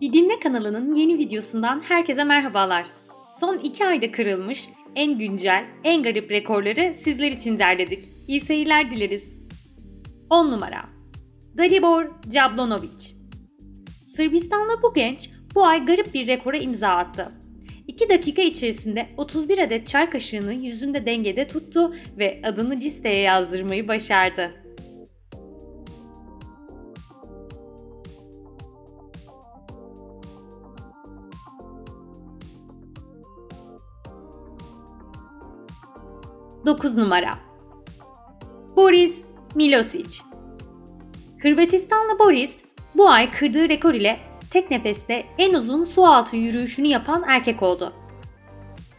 Bir Dinle kanalının yeni videosundan herkese merhabalar. Son iki ayda kırılmış en güncel, en garip rekorları sizler için derledik. İyi seyirler dileriz. 10 numara Dalibor Jablonovic Sırbistanlı bu genç bu ay garip bir rekora imza attı. 2 dakika içerisinde 31 adet çay kaşığını yüzünde dengede tuttu ve adını listeye yazdırmayı başardı. Dokuz numara Boris Milosic Hırvatistanlı Boris bu ay kırdığı rekor ile tek nefeste en uzun su altı yürüyüşünü yapan erkek oldu.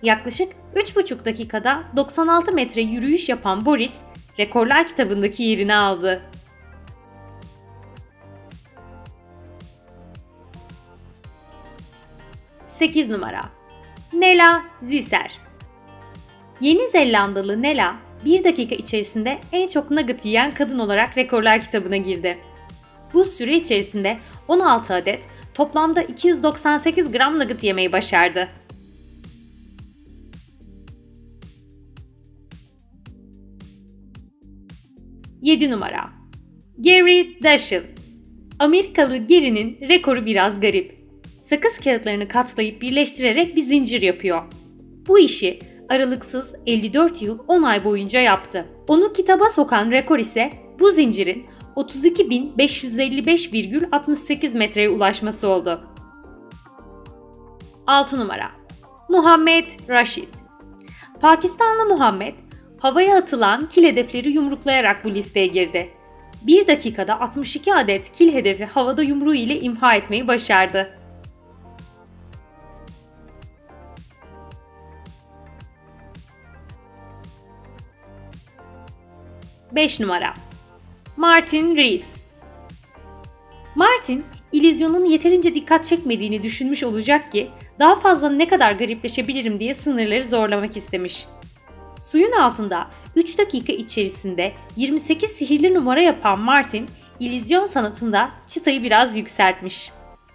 Yaklaşık 3,5 dakikada 96 metre yürüyüş yapan Boris, rekorlar kitabındaki yerini aldı. Sekiz numara Nela Ziser Yeni Zelandalı Nela, 1 dakika içerisinde en çok nugget yiyen kadın olarak rekorlar kitabına girdi. Bu süre içerisinde 16 adet toplamda 298 gram nugget yemeyi başardı. Yedi numara Gary Dashiell Amerikalı Gary'nin rekoru biraz garip. Sakız kağıtlarını katlayıp birleştirerek bir zincir yapıyor. Bu işi aralıksız 54 yıl 10 ay boyunca yaptı. Onu kitaba sokan rekor ise bu zincirin 32.555,68 metreye ulaşması oldu. 6 numara Muhammed Rashid Pakistanlı Muhammed, havaya atılan kil hedefleri yumruklayarak bu listeye girdi. 1 dakikada 62 adet kil hedefi havada yumruğu ile imha etmeyi başardı. Beş numara Martin Rees Martin, illüzyonun yeterince dikkat çekmediğini düşünmüş olacak ki daha fazla ne kadar garipleşebilirim diye sınırları zorlamak istemiş. Suyun altında 3 dakika içerisinde 28 sihirli numara yapan Martin, illüzyon sanatında çıtayı biraz yükseltmiş.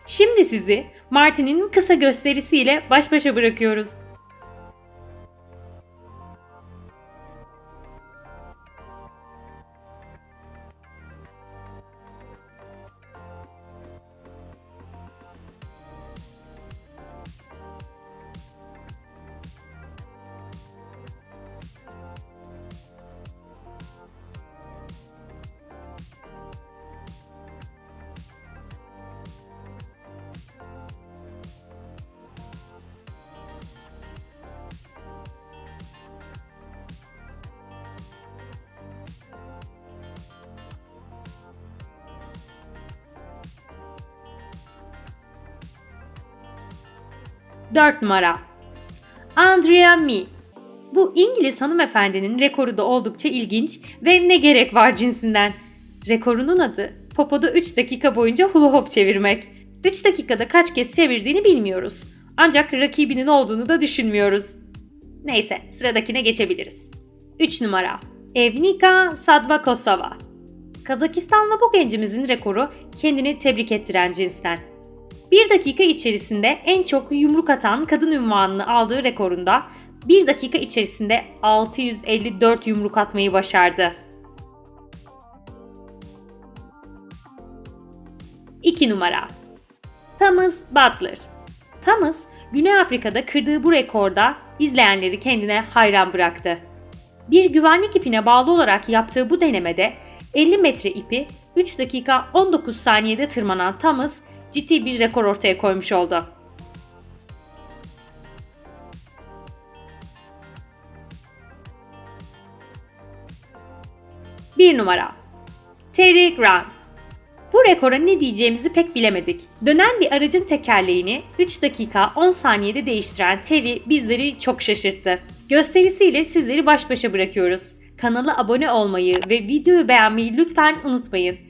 Şimdi sizi Martin'in kısa gösterisiyle baş başa bırakıyoruz. Dört numara Andrea Mi Bu İngiliz hanımefendinin rekoru da oldukça ilginç ve ne gerek var cinsinden. Rekorunun adı popoda 3 dakika boyunca hula hop çevirmek. 3 dakikada kaç kez çevirdiğini bilmiyoruz. Ancak rakibinin olduğunu da düşünmüyoruz. Neyse sıradakine geçebiliriz. 3 numara Evnika Sadvakosova Kazakistanlı bu gencimizin rekoru kendini tebrik ettiren cinsten. 1 dakika içerisinde en çok yumruk atan kadın ünvanını aldığı rekorunda 1 dakika içerisinde 654 yumruk atmayı başardı. 2 numara Thomas Butler Thomas, Güney Afrika'da kırdığı bu rekorda izleyenleri kendine hayran bıraktı. Bir güvenlik ipine bağlı olarak yaptığı bu denemede 50 metre ipi 3 dakika 19 saniyede tırmanan Thomas ciddi bir rekor ortaya koymuş oldu. Bir numara Terry Grant Bu rekora ne diyeceğimizi pek bilemedik. Dönen bir aracın tekerleğini 3 dakika 10 saniyede değiştiren Terry bizleri çok şaşırttı. Gösterisiyle sizleri baş başa bırakıyoruz. Kanala abone olmayı ve videoyu beğenmeyi lütfen unutmayın.